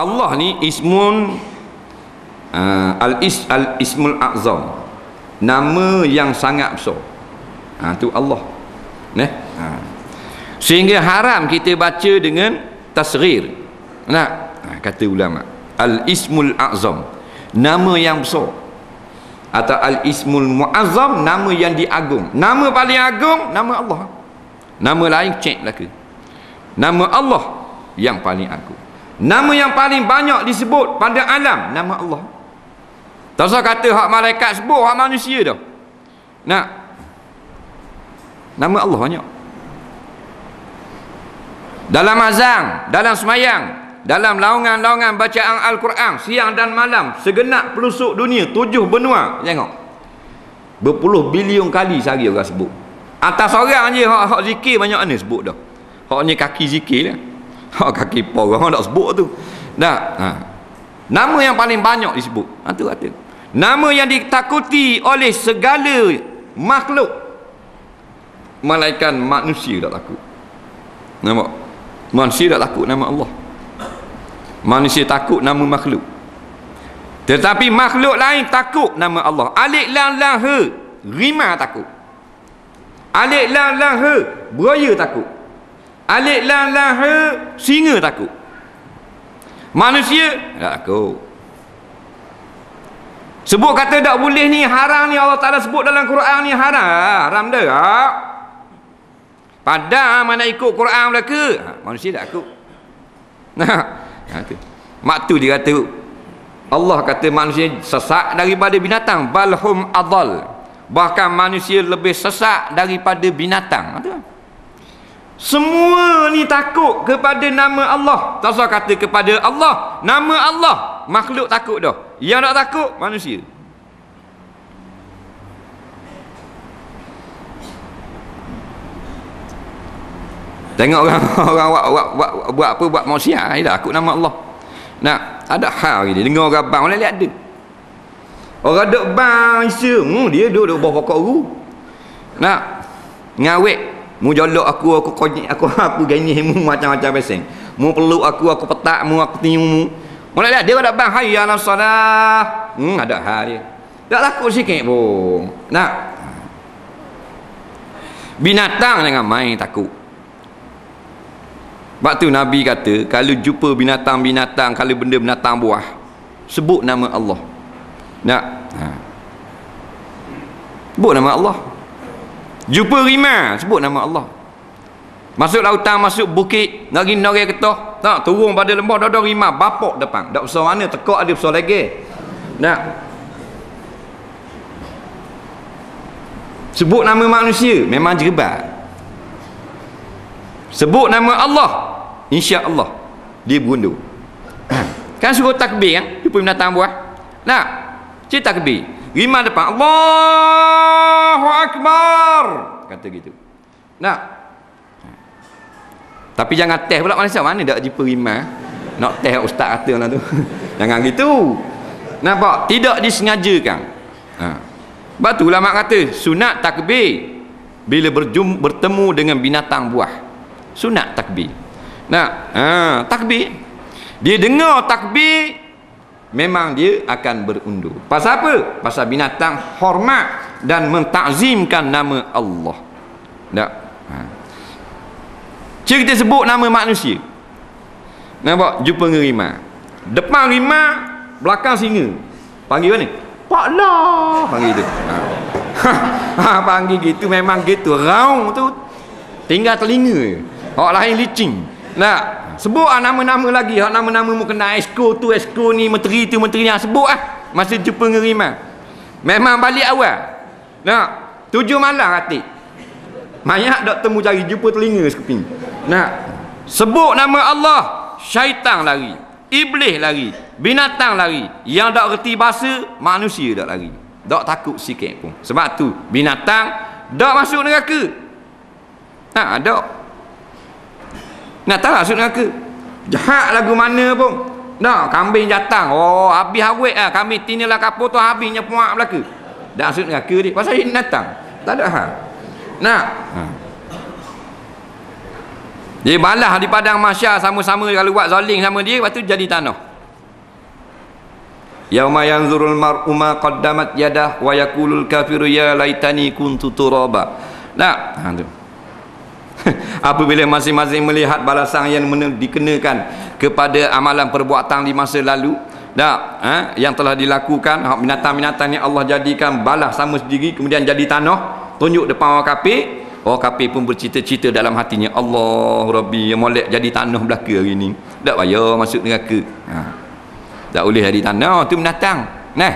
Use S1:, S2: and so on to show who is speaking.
S1: Allah ni ismun uh, al is al ismul azam. Nama yang sangat besar. Ha tu Allah. Nah ha. sehingga haram kita baca dengan tasghir. Nah ha, kata ulama. Al ismul azam. Nama yang besar. Atau al ismul muazzam nama yang diagung. Nama paling agung nama Allah. Nama lain cek belaka. Nama Allah yang paling agung nama yang paling banyak disebut pada alam nama Allah. Tak usah kata hak malaikat sebut hak manusia dah. Nak. Nama Allah banyak. Dalam azang dalam semayang dalam laungan-laungan bacaan Al-Quran siang dan malam segenap pelusuk dunia tujuh benua. Tengok. Berpuluh bilion kali sehari orang sebut. Atas orang je hak, hak zikir banyak mana sebut dah. Hak ni kaki zikir lah hak kaki por orang tak sebut tu. Dah ha. nama yang paling banyak disebut. Ha, tu kata. Nama yang ditakuti oleh segala makhluk. Malaikat manusia tak takut. Nampak? Manusia tak takut nama Allah. Manusia takut nama makhluk. Tetapi makhluk lain takut nama Allah. Alik lam lam he. Rima takut. Alik lam lam he. Beraya takut alik lam lam he singa takut. Manusia tak takut. Sebut kata tak boleh ni haram ni Allah Ta'ala sebut dalam Quran ni haram. Haram dah padahal mana ikut Quran mereka ha, manusia tak takut. Nah ha, tu. mak tu dia kata Allah kata manusia sesak daripada binatang. Balhum adal bahkan manusia lebih sesak daripada binatang. Ha, tu. Semua ni takut kepada nama Allah tak usah kata kepada Allah nama Allah makhluk takut dah yang tak takut manusia Tengok orang orang buat, buat, buat, buat apa buat maksiat dah aku nama Allah. Nak ada hal dia dengar orang bang lihat dia. Orang duk bang isa, hmm, dia duduk bawah pokok ru. Nak ngawek mu jolok aku aku konyek aku apa gini mu macam-macam peseng. Mu peluk aku aku petak mu aku tium mu. Boleh lihat dia ada bang hayya ala salah. Hmm ada hal dia. Tak takut sikit pun. Nak binatang jangan main takut sebab tu Nabi kata kalau jumpa binatang-binatang kalau benda binatang buah sebut nama Allah nak ha. sebut nama Allah jumpa rimah sebut nama Allah. Masuk lautan masuk bukit nari nari ketah tak turun pada lembah dah ada rimah bapak depan. Tak besar mana tekak ada besar lagi. Nak sebut nama manusia memang jebat. Sebut nama Allah insya Allah dia berundur. Kan suruh takbir kan? Jumpa binatang buah. Nak cerita takbir lima depan. Allahu Akbar. Kata gitu. Nak? Tapi jangan teh pula Malaysia mana tak jumpa lima nak teh ustaz kata lah tu. Jangan gitu. Nampak tidak disengajakan. Ha. sebab tu ulama kata sunat takbir bila berjum, bertemu dengan binatang buah. Sunat takbir. Nah ha, takbir. Dia dengar takbir memang dia akan berundur. Pasal apa? Pasal binatang hormat dan mentakzimkan nama Allah. Tak? Ha. kita sebut nama manusia. Nampak jumpa dengan rimah depan rimah belakang singa. Panggil mana? Pak lah. Panggil tu ha. ha, panggil gitu. Memang gitu. Raung tu. Tinggal telinga Hak lain licin. Nak sebut ah nama-nama lagi. Hak nama-nama mu kena esko tu, esko ni, menteri tu, menteri ni. Sebut ah. Masa jumpa ngerima. Memang balik awal. Nak tujuh malam hati. Mayak dok temu cari jumpa telinga sekeping. Nak sebut nama Allah, syaitan lari. Iblis lari, binatang lari. Yang tak reti bahasa, manusia tak lari. Tak takut sikit pun. Sebab tu binatang tak masuk neraka. Ha, tak. Nak tahu maksud neraka? Jahat lagu mana pun. Nah, kambing jatang. Oh, habis awet ah. Kambing tinilah kapur tu habisnya puak belaka. Dak maksud neraka dia. Pasal dia datang. Tak ada hal. Nak. Ha. Dia balas di padang masyar sama-sama kalau buat zalim sama dia lepas tu jadi tanah. yauma yanzurul mar'u ma qaddamat yadah wa yaqulul kafiru ya laitani kuntu turaba nah ha tu apabila masing-masing melihat balasan yang dikenakan kepada amalan perbuatan di masa lalu dah ha, yang telah dilakukan binatang-binatang yang Allah jadikan balas sama sendiri kemudian jadi tanah tunjuk depan orang kafir orang kafir pun bercita-cita dalam hatinya Allah Rabbi yang molek jadi tanah belaka hari ni. Tak payah masuk neraka. Ha. tak boleh jadi tanah tu binatang. Nah